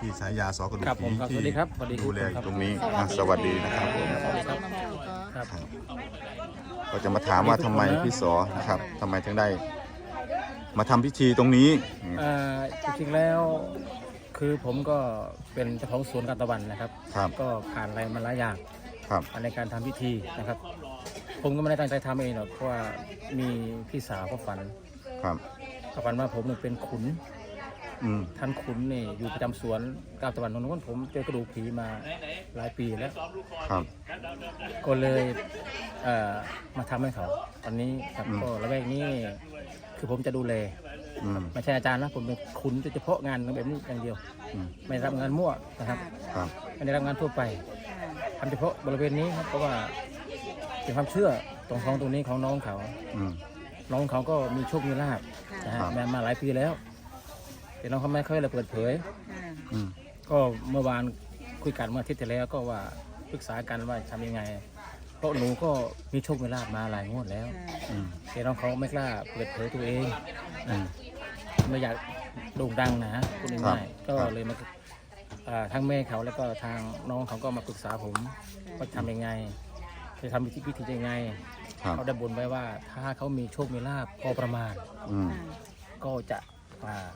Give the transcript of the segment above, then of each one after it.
ที่สายยาสอกระดูกครับผมผีครับที่สวัสดีครับสวัสดีครับ ดูแลอยู่ตรงนี้สวัสดีอะสวัสดีนะครับผมสวัสดีครับครับ ก็จะมาถามว่าทำไมพี่สอนะครับทำไมถึงได้ มาทำพิธีตรงนี้ เอ่อจริงๆแล้วคือผมก็เป็นเจ้าของสวนกานตะวันนะครับ ครับ ก็ผ่านอะไรมาหลายอย่างครับในการทำพิธีนะครับ ผมก็ไม่ได้ตั้งใจทำเองหรอกเพราะว่ามีพี่สาวเขาฝันครับ เขาฝันว่าผมเนี่ยเป็นขุน อืม ท่านขุนนี่อยู่ประจำสวนกานตะวันตรงนู้นผมเจอกระดูกผีมาหลายปีแล้ว ครับ ก็เลยเอ่อมาทำให้เขาตอนนี้ครับอืมก็ระแวกนี้คือผมจะดูแลอืม ไม่ใช่อาจารย์นะผมเป็นขุนเฉพาะงานแบบนี้อย่างเดียว อืม ไม่รับงานมั่วนะครับครับ ไม่ได้รับงานทั่วไปทำเฉพาะบริเวณนี้ครับเพราะว่าเป็นความเชื่อตรงท้องตรงนี้ของน้องเขา อืม น้องเขาก็มีโชคมีลาบนะฮะครับ มามาหลายปีแล้ว แต่น้องเขาไม่ค่อยเลยเปิดเผยอืมก็เมื่อวานคุยกันเมื่ออาทิตย์ที่แล้วก็ว่าปรึกษากันว่าทำยังไง เพราะหนูก็มีโชคมีลาบมาหลายงวดแล้วอืมแต่น้องเขาไม่กล้าเปิดเผยตัวเองอืมไม่อยากโด่งดังนะฮะพูดครัง่าบยๆก็ครับเลยมาอ่าทั้งแม่เขาแล้วก็ทางน้องเขาก็มาปรึกษาผมว่าทำยังไงจะทำพิธีพิธียังไงครับเขาได้บนไว้ว่าถ้าเขามีโชคมีลาบพอประมาณ อืมก็จะอ่า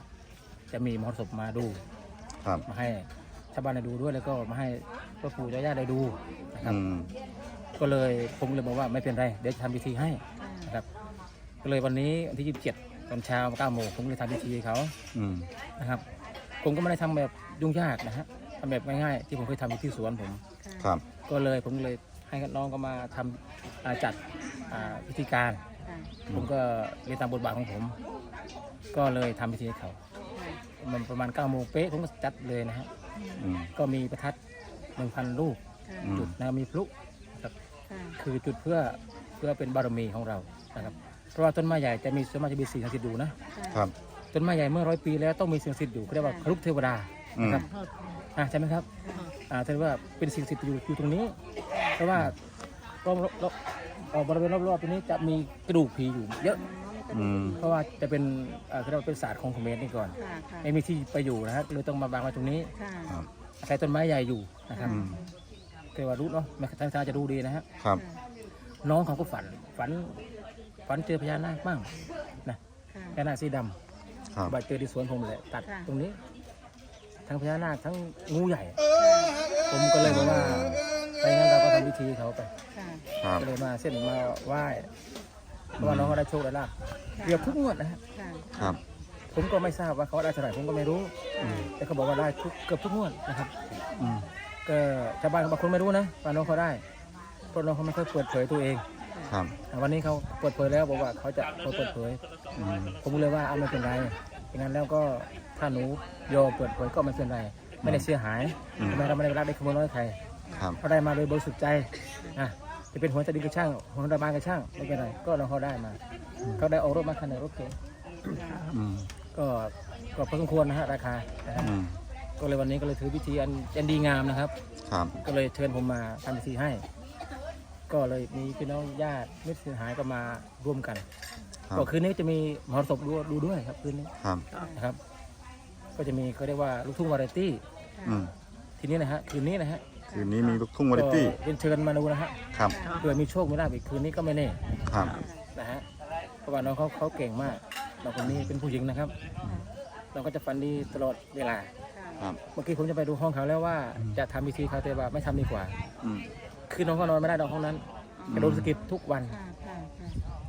จะมีมหรสพมาดูครับ มาให้ชาวบ้านได้ดูด้วยแล้วก็มาให้พ่อปู่ย่าย่าได้ดูนะครับ อืม ก็เลยผมเลยบอกว่าไม่เป็นไรเดี๋ยวจะทำพิธีให้นะครับก็เลยวันนี้วันที่27ตอนเช้า9โมงผมเลยทำพิธีให้เขาอืม นะครับ ผมก็ไม่ได้ทำแบบยุ่งยากนะฮะทำแบบง่ายๆที่ผมเคยทำอยู่ที่สวนผมครับ ก็เลยผมเลยให้น้องก็มาทำอ่าจัดอ่าพิธีการผมก็เรียนตามบทบาทของผม ก็เลยทำพิธีให้เขา มันประมาณ9โมงเป๊ะผมก็จัดเลยนะฮะอืม ก็มีประทัดหนึ่งพันลูกอืม จุดนะครับมีพลุนะครับคือจุดเพื่อเพื่อเป็นบารมีของเรานะครับเพราะว่าต้นไม้ใหญ่จะมีส่วนมากจะมีสิ่งศักดิ์สิทธิ์อยู่นะครับ ต้นไม้ใหญ่เมื่อร้อยปีแล้วต้องมีสิ่งศักดิ์สิทธิ์อยู่เขาเรียกว่าครุฑเทวดาอืม นะครับอ่าใช่ไหมครับอ่าแสดงว่าเป็นสิ่งศักดิ์สิทธิ์อยู่อยู่ตรงนี้ เพราะว่ารอบรอบเอ่อบริเวณรอบๆตรงนี้จะมีกระดูกผีอยู่เยอะ อืม เพราะว่าจะเป็นเอ่อเขาเรียกว่าเป็นศาสตร์ของเขมรนี่ก่อนไม่มีที่ไปอยู่นะครับเลยต้องมาบางไว้ตรงนี้ครับ อาศัยต้นไม้ใหญ่อยู่นะครับอืมเทวารุษเนาะแม่ท่านอาจะดูดีนะฮะครับ น้องเขาก็ฝันฝันฝันเจอพญานาคบ้างนะพญานาคสีดครับำบาดเจอที่สวนผมเลยตัดค่ะ ตรงนี้ ทั้งพญานาคทั้งงูใหญ่ ผมก็เลยบอกว่าไปงั้นเราก็ทำพิธีเขาไป ครับ ก็เลยมาเส้นมาไหว้เพราะว่าน้องเขาได้โชคได้ลาบ เกือบทุกงวดนะฮะครับ ผมก็ไม่ทราบว่าเขาได้เท่าไหร่ผมก็ไม่รู้อืมแต่เขาบอกว่าได้ทุกเกือบทุกงวดนะครับอืมก็ชาวบ้านบางคนไม่รู้นะว่าน้องเขาได้เพราะน้องเขาไม่ค่อยเปิดเผยตัวเองครับอ่าวันนี้เขาเปิดเผยแล้วบอกว่าเขาจะเปิดเผย อืมผมเลยว่าเอาไม่เป็นไรอย่างนั้นแล้วก็ถ้าหนูยอมเปิดเผยก็ไม่เป็นไร ไม่ได้เสียหายอืมทำไมเราไม่ได้รักได้ขโมยน้อยใครครับ เขาได้มาโดยบริสุทธิ์ใจนะจะเป็นหัวใจดีกระช่างหัวระบายกระช่างไม่เป็นไรก็น้องเขาได้มา เขาได้ออกรถมาคันหนึ่งรถเก๋งอืมก็ก็พอสมควรนะฮะราคานะฮะอืมก็เลยวันนี้ก็เลยถือพิธีอันอันดีงามนะครับ ครับก็เลยเชิญผมมาทำพิธีให้ ก็เลยมีพี่น้องญาติมิตรสหายก็มาร่วมกันครับก็คืนนี้จะมีมหรสพดูดูด้วยครับคืนนี้ครับนะครับ ก็จะมีเขาเรียกว่าลูกทุ่งวาไรตี้อืมทีนี้นะฮะคืนนี้นะฮะคืนนี้มีลูกทุ่งวาไรตี้ก็เรียนเชิญมาดูนะฮะครับเผื่อมีโชคมีลาภอีกคืนนี้ก็ไม่แน่ครับ นะฮะ เพราะว่าน้องเขาเขาเก่งมากน้องคนนี้เป็นผู้หญิงนะครับน้องก็จะฟันดีตลอดเวลา ครับเมื่อกี้ผมจะไปดูห้องเขาแล้วว่าจะทำพิธีเขาแต่ว่าไม่ทำดีกว่า อืม คือน้องเขานอนไม่ได้นอนห้องนั้นอืม กระโดนสะกิดทุกวัน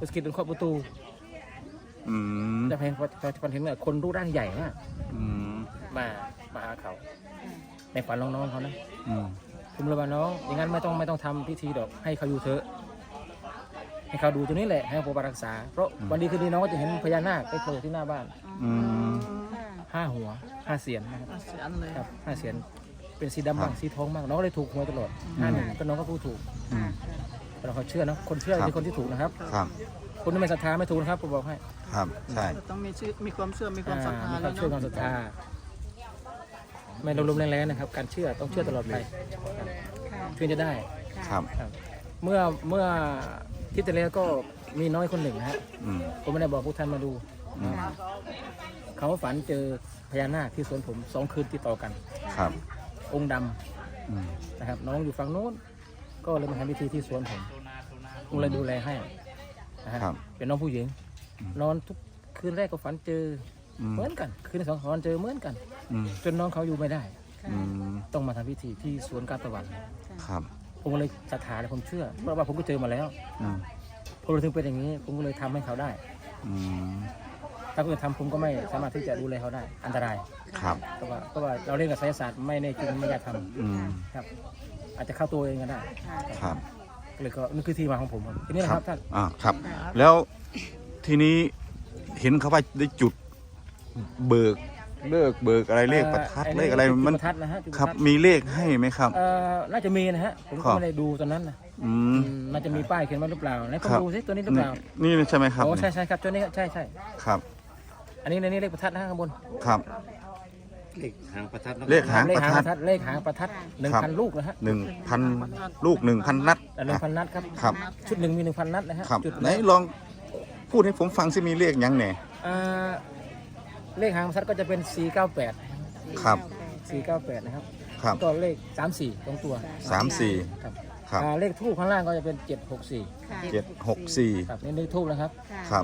สะกิดโดนเคาะประตูอืมจะเห็นจะฟันเห็นว่าคนรูปร่างใหญ่มากอืมมามาหาเขาในฝันน้องๆเขานะ อืมผมเลยว่าน้องอย่างนั้นไม่ต้องไม่ต้องทำพิธีดอกให้เขาอยู่เถอะ ให้เขาดูตัวนี้แหละให้เขาไปรักษา เพราะวันดีคืนดีน้องก็จะเห็นพญานาคไปโผล่ที่หน้าบ้านอืมห้าหัวห้าเสียนนะครับเสียนเลยครับห้าเสียนเป็นสีดำบ้างครับสีทองบ้างน้องก็เลยถูกหวยตลอดห้าหนึ่งก็น้องก็พูดถูกอืม แต่เราเชื่อเนอะคนเชื่อครับ คือคนที่ถูกนะครับ ครับคนที่ไม่ศรัทธาไม่ถูกนะครับผมบอกให้ครับใช่ต้องมีชื่อมีความเชื่อมีความศรัทธาอ่ามีคแล้ววามเชื่อความศรัทธาไม่ลมๆแรงๆนะครับ การเชื่อต้องเชื่อตลอดไปถึงจะได้ ครับ ครับเมื่อเมื่อ ที่แต่แล้วก็มีน้อยคนหนึ่งนะฮะอืมผมไม่ได้บอกพวกท่านมาดูอืมเขาฝันเจอพญานาคที่สวนผมสองคืนติดต่อกัน ครับองค์ดำอืมนะครับ น้องอยู่ฝั่งโน้น ก็เลยมาทำพิธีที่สวนผมผมเลยดูแลให้นะฮะครับ เป็นน้องผู้หญิง นอนทุกคืนแรกก็ฝันเจออืมเหมือนกัน คืนที่สองฝันเจอเหมือนกัน อืมจนน้องเขาอยู่ไม่ได้ อืมต้องมาทำพิธีที่สวนกาตะวัน ครับ ผมก็เลยศรัทธาและผมเชื่อเพราะว่าผมก็เจอมาแล้วอืมผมเลยถึงเป็นอย่างนี้ ผมก็เลยทำให้เขาได้ อืมถ้าคนอื่นทำผมก็ไม่สามารถที่จะดูแลเขาได้ อันตรายครับเพราะว่าเพราะว่าเราเล่นกับไสยศาสตร์ไม่แน่จริงไม่อยากทอืมำครับ อาจจะเข้าตัวเองก็ได้ครับก็เลยก็นี่คือที่มาของผมครับทีนี้นะครับท่านอ่าครับ แล้วทีนี้เห็นเขาว่าได้จุดเบิก เลิกเบิกอะไรเลขประทัดอ่อเลขอะไรจุดมันประทัดนะฮะจุดครับปะทัดมีเลขให้ไหมครับ เอ่อน่าจะมีนะฮะผมครัก็บ ไม่ได้ดูตอนนั้นนะอือืมมน่าจะมีป้ายเขียนไว้หรือเปล่าไหนผมครับ ดูสิตัวนี้หรือเปนี่ล่านี่ใช่ไหมครับโอ้ใช่ใช่ครับตัวนี้ใช่ใช่ครับอันนี้ในนี้เลขประทัดนะฮะข้างบนครับ เลขหางประทัดนะเลขหางเลปขระหางทัปด ระทัดเลขหางประทัดหนึ่งครับ พันลูกนะฮะหนึ่งพันลูกหนึ่งพันนัดหนึ่งพันนัดครับครับ ชุดหนึ่งมีหนึ่งพันนัดนะฮะครับจุดไหนลองพูดให้ผมฟังสิมีเลขยังเนี่ยอ่า เลขหางประทัดก็จะเป็น 498 ครับ 498 นะครับครับ ก็เลข 34 ตรงตัวสามสี่ครับครับอ่าเลขทูบข้างล่างก็จะเป็น 764เจ็ดหกสี่ ครับนี่เลขทูบนะครับครับ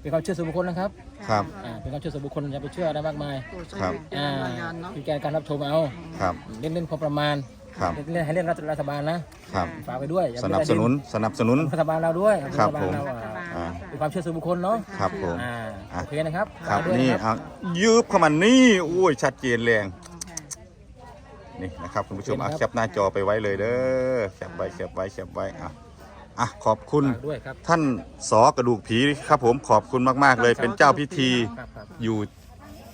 เป็นความเชื่อส่วนบุคคลนะครับครับ อ่าเป็นความเชื่อส่วนบุคคลอย่าไปเชื่ออะไรมากมายครับอ่าญาณเนาะ คือการการรับชมเอาครับ เล่นเล่นพอประมาณครับ เล่นให้เล่นรัฐบาลนะครับ ฝากไปด้วยอย่าสไปนับสนุน สนับสนุน รัฐบาลเราด้วยครับฐบาลเราผมอ่าอ่า เป็นความเชื่อส่วนบุคคลเนาะครับผม อ่า อะโอเคนะครับครับฝากด้วยนี่ะครับ เอายืบเข้ามานี่โอ้ยชัดเจนแรงนี่นะครับคุณผู้ชมเอาแคปหน้าจอไปไว้เลยเด้อแคปไว้แคปไว้แคปไว้อะอะขอบคุณ ฝากด้วยครับท่านสอกระดูกผีครับผมขอบคุณมากๆเลยเป็นเจ้าพิธีครับครับอยู่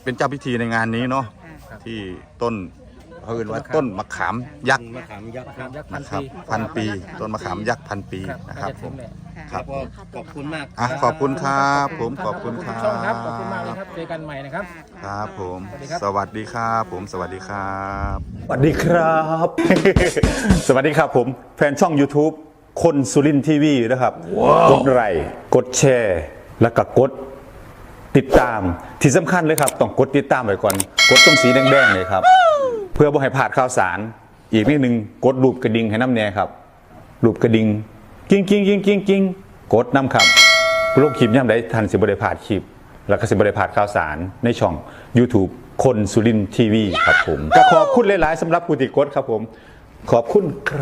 เป็นเจ้าพิธีในงานนี้เนาะครับที่ต้น เขาเรียกว่าต้นมะขามยักษ์มะขามยักษ์มะคขารัมบยักษ์พันนะครับปีพันปี ต้นมะขามยักษ์พันปีครับนะครับน่าจะผถึมงแหละครับก็ขอบคุณมากอะขอบคุณครับผมขอบคุณคขรัอบคุณช่องครับขอบคุณมากเลยบครับ เจอกันใหม่นะครับ ครับผมสวัสดีครับสวัสดีครับผมสวัสดีครับ สวัสดีครับ สวัสดีครับผมแฟนช่อง YouTube คนสุรินทีวีนะครับ กดไลค์กดแชร์ แล้วก็กดติดตามที่สำคัญเลยครับ ต้องกดติดตามไว้ก่อน กดตรงสีแดงๆเลยครับเพื่อบ่ให้พลาดข่าวสาร อีกนิดหนึ่งกดรูปกระดิ่งให้น้ำแน่ครับรูปกระดิ่งกิ้งกิ้งกิ้งกิ้งกิ้งกดน้ำครับลูกคลิปย่ำได้ทันสิบริพาดคลิป แล้วก็สิบริพาดข่าวสารในช่อง YouTube คนสุรินทีวีครับผมก็ขอบคุณหลาย ๆสำหรับผู้ติดกดครับผม ขอบคุณครับ